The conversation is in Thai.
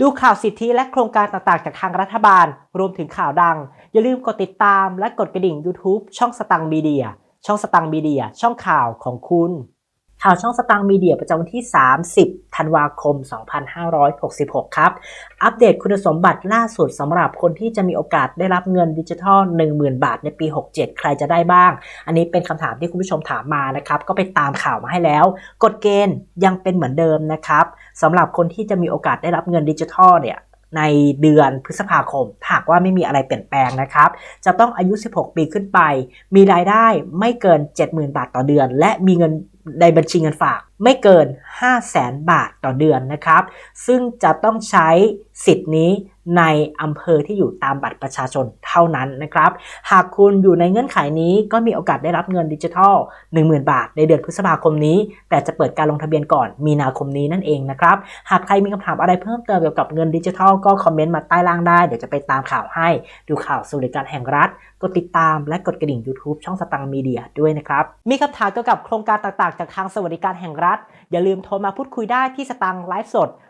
ดูข่าวสิทธิและโครงการต่างๆ จากทางรัฐบาล รวมถึงข่าวดัง อย่าลืมกดติดตามและกดกระดิ่ง YouTube ช่องสตังมีเดีย ช่องสตังมีเดีย ช่องข่าวของคุณ ข่าวช่องสตังมีเดียประจำวันที่ 30 ธันวาคม 2566 ครับ อัปเดตคุณสมบัติล่าสุดสำหรับคนที่จะมีโอกาสได้รับเงินดิจิทัล 10,000 บาทในปี 67 ใครจะได้บ้าง อันนี้เป็นคำถามที่คุณผู้ชมถามมานะครับ ก็ไปตามข่าวมาให้แล้ว กฎเกณฑ์ยังเป็นเหมือนเดิมนะครับสำหรับคนที่จะมีโอกาสได้รับเงินดิจิทัลเนี่ยในเดือนพฤษภาคมถ้าหากว่าไม่มีอะไรเปลี่ยนแปลงนะครับ จะต้องอายุ 16 ปีขึ้นไป มีรายได้ไม่เกิน 70,000 บาทต่อเดือน และมีเงิน ในบัญชีเงินฝากไม่เกิน 5 0 0แสนบาทต่อเดือนนะครับ ซึ่งจะต้องใช้สิทธิ์นี้ ในอำเภอที่อยู่ตามบัตรประชาชนเท่านั้นนะครับ หากคุณอยู่ในเงื่อนไขนี้ก็มีโอกาสได้รับเงินดิจิทัล 10,000 บาท ในเดือนพฤษภาคมนี้ แต่จะเปิดการลงทะเบียนก่อนมีนาคมนี้นั่นเองนะครับ หากใครมีคำถามอะไรเพิ่มเติมเกี่ยวกับเงินดิจิทัลก็คอมเมนต์มาใต้ล่างได้ เดี๋ยวจะไปตามข่าวให้ ดูข่าวสวัสดิการแห่งรัฐ กดติดตามและกดกระดิ่ง YouTube ช่องสตังค์มีเดียด้วยนะครับ มีคำถามเกี่ยวกับโครงการต่างๆ จากทางสวัสดิการแห่งรัฐ อย่าลืมโทรมาพูดคุยได้ที่สตังค์ไลฟ์สด